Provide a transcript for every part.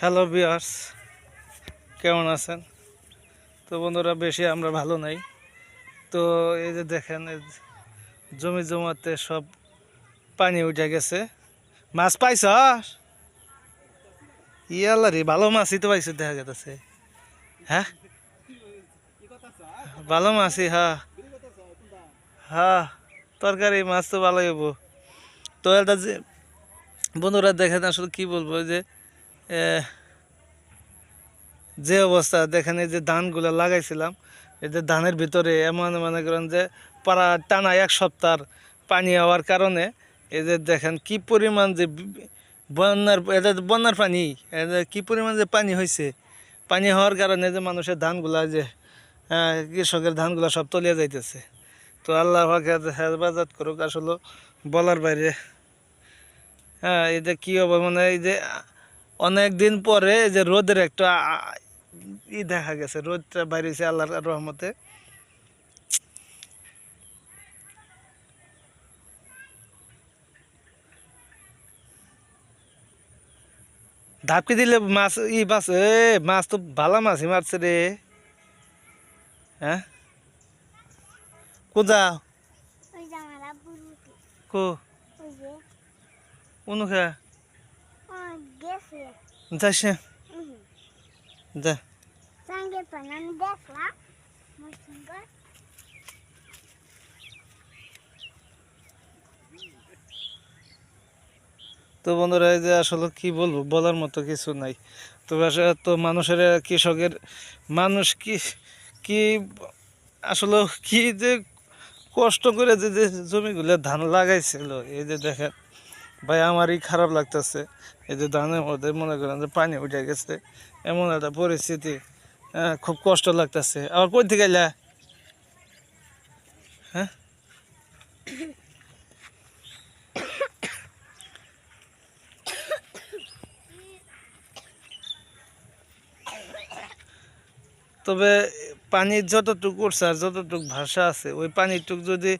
Hello বিয়ার্স কেমন আছেন? তো বন্ধুরা, বেশি আমরা ভালো নাই। তো এই যে দেখেন জমি জমাতে সব পানি উঠে গেছে। মাছ পাইছ ইয়াল্লা রে, ভালো মাছই তো পাইছো, দেখা গেছে হ্যাঁ? ভালো মাছই হ্যাঁ হ্যাঁ তরকারি, মাছ তো ভালোই হব তো এটা যে, বন্ধুরা দেখেন আসলে কি বলব যে যে অবস্থা, দেখেন এই যে ধানগুলো লাগাইছিলাম, এই যে ধানের ভিতরে এমন মনে করেন যে পাড়া টানা এক সপ্তাহ পানি হওয়ার কারণে, এই যে দেখেন কি পরিমাণ যে বন্যার এটা তো বন্যার পানি এটা কি পরিমাণ যে পানি হয়েছে পানি হওয়ার কারণে যে মানুষের ধানগুলা যে কৃষকের ধানগুলা সব তলিয়ে যাইতেছে। তো আল্লাহ হেফাজত করুক, আসলে বলার বাইরে। হ্যাঁ যে কী হবে মানে এই যে অনেক দিন পরে যে রোদের একটা ই দেখা গেছে রোদটা বাইরেছে আল্লাহর রহমতে। ধাপকে দিলে মাছ ই মাছ এ মাছ তো ভালো মাছই মারছে রে। হ্যাঁ? কোথা কো? অনুখা যাস? যা। তো দেখলাম। তো বন্ধুরা এই যে আসলে কি বলব বলার মতো কিছু নাই। তো আসলে তো মানুষের কৃষকের মানুষ কি কি আসলে কি যে কষ্ট করে যে জমিগুলো ধান লাগাইছিল এই যে দেখেন। ভাই আমারই খারাপ লাগতেছে। এই যে ধানের মধ্যে মনে করেন যে পানি উঠে গেছে এমন একটা পরিস্থিতি হ্যাঁ, খুব কষ্ট লাগতেছে। আবার কই থেকে এলা? হ্যাঁ? তবে পানির যতটুকু উঠছে আর যতটুকু ভাষা আছে, ওই পানিটুক যদি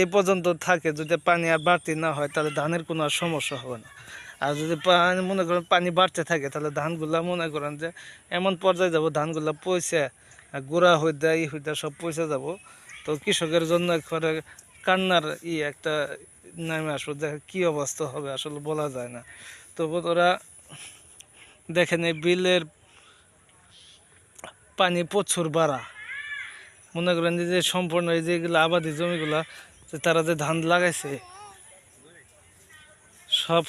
এই পর্যন্ত থাকে, যদি পানি আর বাড়তি না হয়, তাহলে ধানের কোনো আর সমস্যা হবে না। আর যদি পানি, মনে করেন পানি বাড়তে থাকে, তাহলে ধানগুলা মনে করেন যে, এমন পর্যায়ে যাব ধানগুলা পয়সা গোড়া দেয় ই হয়ে সব পয়সা যাব। তো কৃষকের জন্য একবারে কান্নার ই একটা নামে আসবে দেখ কী অবস্থা হবে আসলে বলা যায় না। তো ওরা দেখেন এই বিলের পানি প্রচুর বাড়া। মনে করেন যে সম্পূর্ণ এই যেগুলো আবাদি জমিগুলা, যে তারা যে ধান লাগাইছে, সব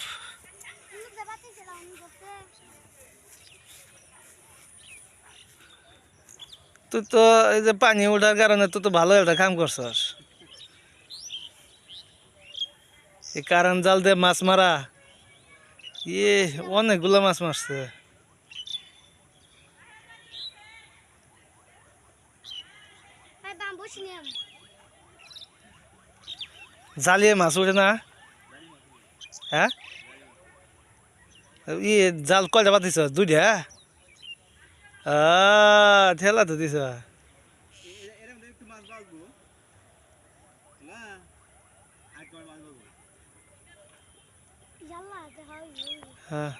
তুই তো এই যে পানি ওঠার কারণে তুই তো ভালো একটা কাম করছস। এই কারণ জাল দিয়ে মাছ মারা ইয়ে অনেকগুলো মাছ মারছে। জালিয়ে মাছ উঠে না? হ্যাঁ? ইয়ে জাল কয়টা পাতিছ দুইটা আহ, ঠেলা তো দিছ। হ্যাঁ।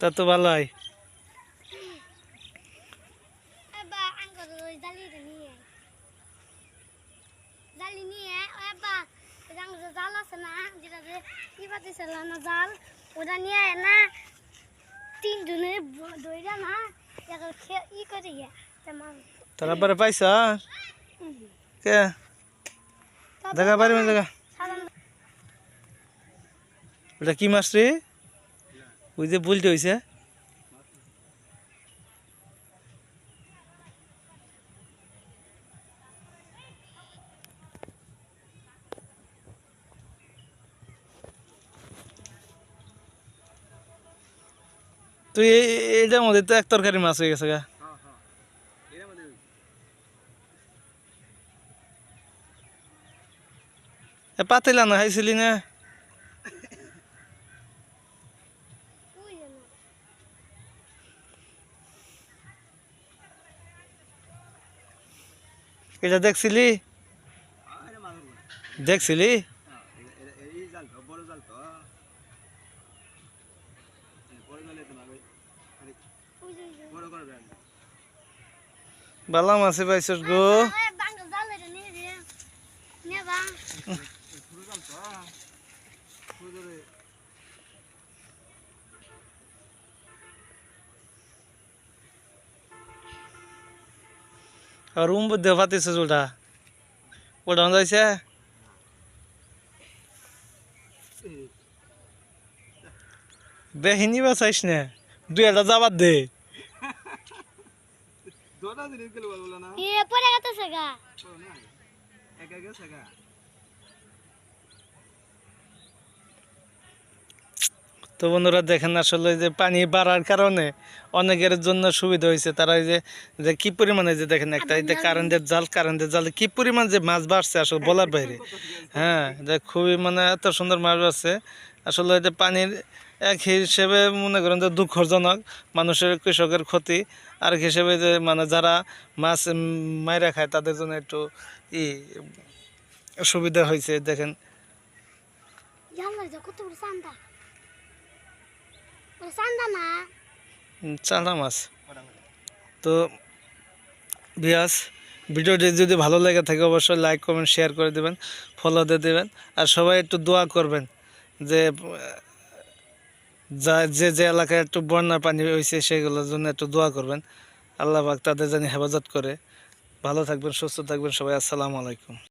তা তো ভালো বা আঙ্কল ওই নিয়ে। আয়। জালি আছে না যেটা কি পাতিছিল না জাল ওটা নিয়ে না তিন জনে দইরা না ই করে তোর পাইছ কে? দেখা সাধারণ কি মাছ রে? ওই যে বলতে হয়েছে তুই এই- এইটার মধ্যে তো এক তরকারি মাছ হয়ে গেছে গা। পাতিলা না, খাইছিলি না ওই যে না। এটা দেখছিলি দেখছিলি এই জাল তো বড় জাল তো বড় জালে তোমার ওই যে, ওই যে। বড় করবেন বালা মাছে পাইছস গো। জাল রুম বুদ্ধে পাতিছে চুলটা ওটা যাইছে। বেহিনি চাইছ না? দুই একটা যাবার দে। দুটা জিনিস গেলে বলব না? এ, পরে গেছে গা। একা গেছে গা তো বন্ধুরা দেখেন আসলে যে পানি বাড়ার কারণে অনেকের জন্য সুবিধা হয়েছে। তারা যে যে কি পরিমাণে যে দেখেন একটা এই যে কারেন্টের জাল, কারেন্টের জালে, কী পরিমাণ যে মাছ বাড়ছে আসলে বলার বাইরে। হ্যাঁ যে খুবই মানে এত সুন্দর মাছ বাড়ছে। আসলে যে পানির এক হিসেবে মনে করেন যে দুঃখজনক, মানুষের, কৃষকের ক্ষতি। আর এক হিসেবে যে মানে যারা মাছ মাইরা খায়, তাদের জন্য একটু ই সুবিধা হয়েছে, দেখেন। কত বড় চান্দা। মাছ। তো বিয়াস ভিডিওটি যদি ভালো লেগে থাকে, অবশ্যই লাইক কমেন্ট শেয়ার করে দেবেন ফলো দিয়ে দেবেন, আর সবাই একটু দোয়া করবেন যে, যা, যে যে এলাকায় একটু বন্যার পানি হয়েছে সেগুলোর জন্য একটু দোয়া করবেন। আল্লাহ পাক তাদের জানি হেফাজত করে। ভালো থাকবেন, সুস্থ থাকবেন সবাই। আসসালামু আলাইকুম।